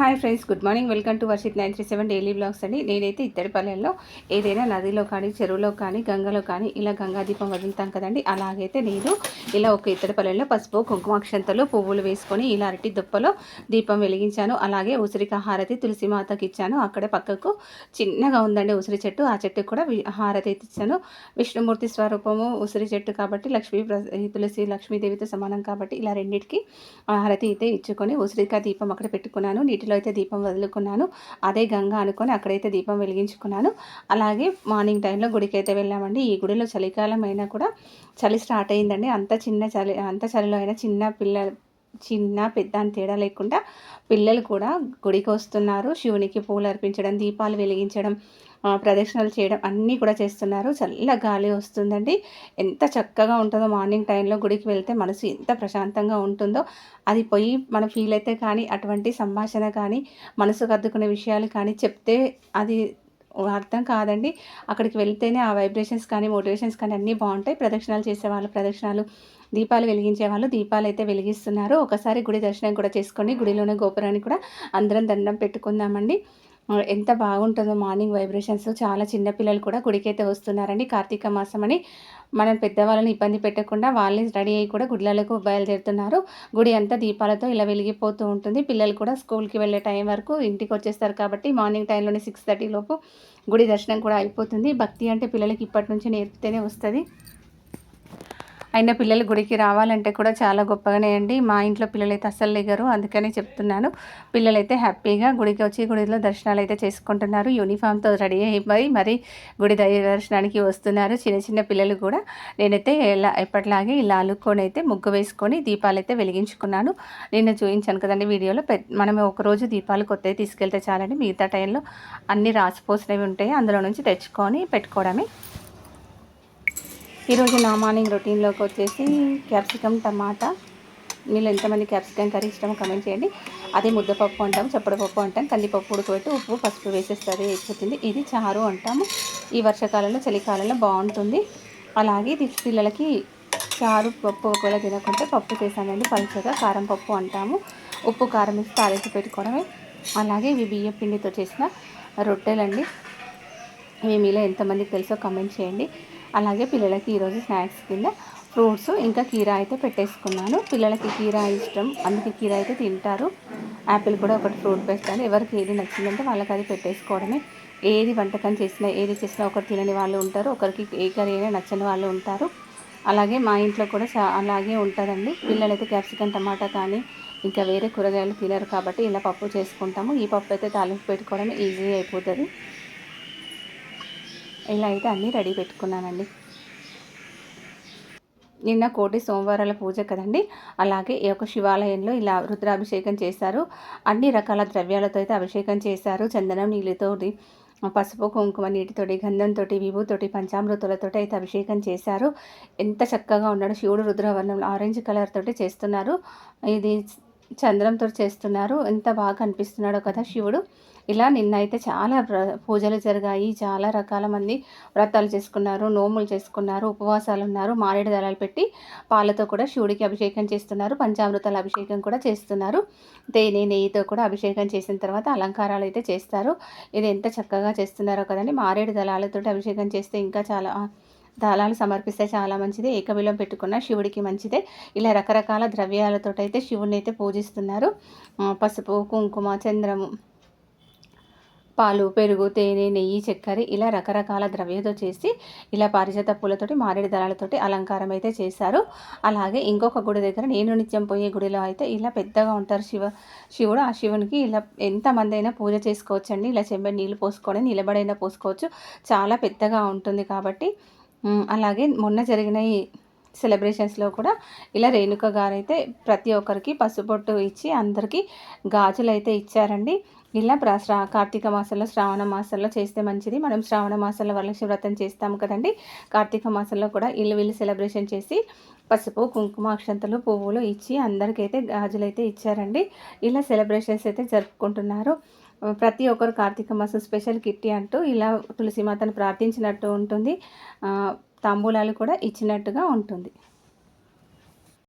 Hi friends good morning welcome to Varshith nine three seven daily blogs అండి. నేనైతే ఇత్తడిపల్లెల్లో ఏదైనా నదిలో కానీ చెరువులో కానీ గంగలో కానీ ఇలా గంగా దీపం వదులుతాం కదండి. అలాగైతే నేను ఇలా ఒక ఇత్తడిపల్లెల్లో పసుపు కుంకుమాక్షంతలు పువ్వులు వేసుకొని ఇలా అరటి దుప్పలో దీపం వెలిగించాను. అలాగే ఉసిరిక హారతి తులసి మాతకి ఇచ్చాను. అక్కడే పక్కకు చిన్నగా ఉందండి ఉసిరి చెట్టు. ఆ చెట్టుకు కూడా వి- హారతి అయితే ఇచ్చాను. విష్ణుమూర్తి స్వరూపము ఉసిరి చెట్టు కాబట్టి లక్ష్మీ తులసి లక్ష్మీదేవితో సమానం కాబట్టి ఇలా రెండింటికి హారతి అయితే ఇచ్చుకొని ఉసిరిక దీపం అక్కడ పెట్టుకున్నాను. నీటిలో అయితే దీపం వదులుకున్నాను. అదే గంగ అనుకొని అక్కడైతే దీపం వెలిగించుకున్నాను. అలాగే మార్నింగ్ టైంలో గుడికి అయితే వెళ్ళామండి. ఈ గుడిలో చలికాలం అయినా కూడా చలి స్టార్ట్ అయిందండి. అంత చిన్న చలి అంత చలిలో అయినా చిన్న పిల్ల చిన్న పెద్ద అని తేడా లేకుండా పిల్లలు కూడా గుడికి వస్తున్నారు. శివునికి పూలు అర్పించడం దీపాలు వెలిగించడం ప్రదక్షిణలు చేయడం అన్నీ కూడా చేస్తున్నారు. చల్ల గాలి వస్తుందండి. ఎంత చక్కగా ఉంటుందో మార్నింగ్ టైంలో గుడికి వెళ్తే మనసు ఎంత ప్రశాంతంగా ఉంటుందో. అది పోయి మన ఫీల్ అయితే కానీ అటువంటి సంభాషణ కానీ మనసు కద్దుకునే విషయాలు కానీ చెప్తే అది అర్థం కాదండి. అక్కడికి వెళ్తేనే ఆ వైబ్రేషన్స్ కానీ మోటివేషన్స్ కానీ అన్నీ బాగుంటాయి. ప్రదక్షిణాలు చేసేవాళ్ళు ప్రదక్షిణాలు దీపాలు వెలిగించే వాళ్ళు దీపాలు అయితే వెలిగిస్తున్నారు. ఒకసారి గుడి దర్శనం కూడా చేసుకొని గుడిలోనే గోపురాన్ని కూడా అందరం దండం పెట్టుకుందామండి. ఎంత బాగుంటుందో మార్నింగ్ వైబ్రేషన్స్. చాలా చిన్నపిల్లలు కూడా గుడికైతే వస్తున్నారండి కార్తీక మాసం అని. మనం పెద్దవాళ్ళని ఇబ్బంది పెట్టకుండా వాళ్ళని రెడీ అయ్యి కూడా గుడిలకు బయలుదేరుతున్నారు. గుడి అంతా దీపాలతో ఇలా వెలిగిపోతూ ఉంటుంది. పిల్లలు కూడా స్కూల్కి వెళ్ళే టైం వరకు ఇంటికి వచ్చేస్తారు కాబట్టి మార్నింగ్ టైంలోనే సిక్స్ థర్టీ లోపు గుడి దర్శనం కూడా అయిపోతుంది. భక్తి అంటే పిల్లలకి ఇప్పటి నుంచి నేర్పితేనే వస్తుంది. అయినా పిల్లలు గుడికి రావాలంటే కూడా చాలా గొప్పగానే అండి. మా ఇంట్లో పిల్లలైతే అస్సలు లేగరు అందుకనే చెప్తున్నాను. పిల్లలైతే హ్యాపీగా గుడికి వచ్చి గుడిలో దర్శనాలు అయితే చేసుకుంటున్నారు. యూనిఫామ్తో రెడీ అయిపోయి మరి గుడి దర్శనానికి వస్తున్నారు చిన్న చిన్న పిల్లలు కూడా. నేనైతే ఎలా ఎప్పటిలాగే ఇలా అలుక్కొని అయితే ముగ్గు వేసుకొని దీపాలు అయితే వెలిగించుకున్నాను. నిన్న చూపించాను కదండి వీడియోలో. పెద్ద మనం ఒకరోజు దీపాలు కొత్తవి తీసుకెళ్తే చాలండి. మిగతా టైంలో అన్ని రాసిపోసినవి ఉంటాయి. అందులో నుంచి తెచ్చుకొని పెట్టుకోవడమే. ఈరోజు నా మార్నింగ్ రొటీన్లోకి వచ్చేసి క్యాప్సికమ్ టమాటా. మీరు ఎంతమంది క్యాప్సికమ్ కర్రీ ఇష్టమో కమెంట్ చేయండి. అదే ముద్దపప్పు అంటాం చప్పడపప్పు అంటాం కందిపప్పు ఉడకబెట్టి ఉప్పు పసుపు వేసేస్తుంది అయిపోతుంది ఇది చారు అంటాము. ఈ వర్షాకాలంలో చలికాలంలో బాగుంటుంది. అలాగే ఇది పిల్లలకి చారు పప్పు ఒకవేళ తినకుంటే పప్పు చేశానండి. పలుచగా కారం పప్పు అంటాము. ఉప్పు కారం వేసి తారేసి పెట్టుకోవడమే. అలాగే ఇవి బియ్య పిండితో చేసిన రొట్టెలండి. ఇవి మీలో ఎంతమందికి తెలుసో కమెంట్ చేయండి. అలాగే పిల్లలకి ఈరోజు స్నాక్స్ కింద ఫ్రూట్స్ ఇంకా కీరా అయితే పెట్టేసుకున్నాను. పిల్లలకి కీరా ఇష్టం అందుకే కీరా అయితే తింటారు. యాపిల్ కూడా ఒకటి ఫ్రూట్ పెట్టాలి. ఎవరికి ఏది నచ్చిందంటే వాళ్ళకి అది పెట్టేసుకోవడమే. ఏది వంటకం చేసినా ఏది చేసినా ఒకరు తినని వాళ్ళు ఉంటారు. ఒకరికి ఏ కర్రీ అయినా నచ్చని వాళ్ళు ఉంటారు. అలాగే మా ఇంట్లో కూడా అలాగే ఉంటుందండి. పిల్లలైతే క్యాప్సికమ్ టమాటా కానీ ఇంకా వేరే కూరగాయలు తినరు కాబట్టి ఇలా పప్పు చేసుకుంటాము. ఈ పప్పు అయితే తాలింపు పెట్టుకోవడం ఈజీ అయిపోతుంది. ఇలా అయితే అన్నీ రెడీ పెట్టుకున్నానండి. నిన్న కోటి సోమవారాల పూజ కదండి. అలాగే ఈ యొక్క శివాలయంలో ఇలా రుద్రాభిషేకం చేశారు. అన్ని రకాల ద్రవ్యాలతో అయితే అభిషేకం చేశారు. చందనం నీళ్ళతోటి పసుపు కుంకుమ నీటితోటి గంధంతో విభూతోటి పంచామృతులతో అయితే అభిషేకం చేశారు. ఎంత చక్కగా ఉన్నాడు. శివుడు రుద్రవర్ణంలో ఆరెంజ్ కలర్ తోటి చేస్తున్నారు. ఇది చంద్రంతో చేస్తున్నారు. ఎంత బాగా అనిపిస్తున్నాడో కదా శివుడు. ఇలా నిన్న అయితే చాలా పూజలు జరిగాయి. చాలా రకాల మంది వ్రతాలు చేసుకున్నారు నోములు చేసుకున్నారు ఉపవాసాలు ఉన్నారు మారేడు దళాలు పెట్టి పాలతో కూడా శివుడికి అభిషేకం చేస్తున్నారు. పంచామృతాల అభిషేకం కూడా చేస్తున్నారు. తేనె నెయ్యితో కూడా అభిషేకం చేసిన తర్వాత అలంకారాలు అయితే చేస్తారు. ఇది ఎంత చక్కగా చేస్తున్నారో కదండి. మారేడు దళాలతో అభిషేకం చేస్తే ఇంకా చాలా దళాలు సమర్పిస్తే చాలా మంచిది. ఏకబిలం పెట్టుకున్న శివుడికి మంచిదే. ఇలా రకరకాల ద్రవ్యాలతో అయితే శివుడిని అయితే పూజిస్తున్నారు పసుపు కుంకుమ చంద్రము పాలు పెరుగు తేనె నెయ్యి చక్కెర ఇలా రకరకాల ద్రవ్యతో చేసి ఇలా పారిజాత పూలతోటి మారేడు దళాలతోటి అలంకారం అయితే చేశారు. అలాగే ఇంకొక గుడి దగ్గర నేను నిత్యం పోయే గుడిలో అయితే ఇలా పెద్దగా ఉంటారు శివ శివుడు. ఆ శివునికి ఇలా ఎంతమంది అయినా పూజ చేసుకోవచ్చండి. ఇలా చెంబడి నీళ్ళు పోసుకొని నిలబడైనా పోసుకోవచ్చు. చాలా పెద్దగా ఉంటుంది కాబట్టి అలాగే మొన్న జరిగిన ఈ సెలబ్రేషన్స్లో కూడా ఇలా రేణుక గారు అయితే ప్రతి ఒక్కరికి పసుపొట్టు ఇచ్చి అందరికీ గాజులు అయితే ఇచ్చారండి. ఇలా శ్రా కార్తీక మాసంలో శ్రావణ మాసంలో చేస్తే మంచిది. మనం శ్రావణ మాసంలో వరలక్ష్మి వ్రతం చేస్తాము కదండి. కార్తీక మాసంలో కూడా ఇల్లు వీళ్ళు సెలబ్రేషన్ చేసి పసుపు కుంకుమ అక్షంతలు పువ్వులు ఇచ్చి అందరికైతే గాజులు అయితే ఇచ్చారండి. ఇలా సెలబ్రేషన్స్ అయితే జరుపుకుంటున్నారు. ప్రతి ఒక్కరు కార్తీక మాసం స్పెషల్ కిట్టి అంటూ ఇలా తులసిమాతను ప్రార్థించినట్టు ఉంటుంది. తాంబూలాలు కూడా ఇచ్చినట్టుగా ఉంటుంది.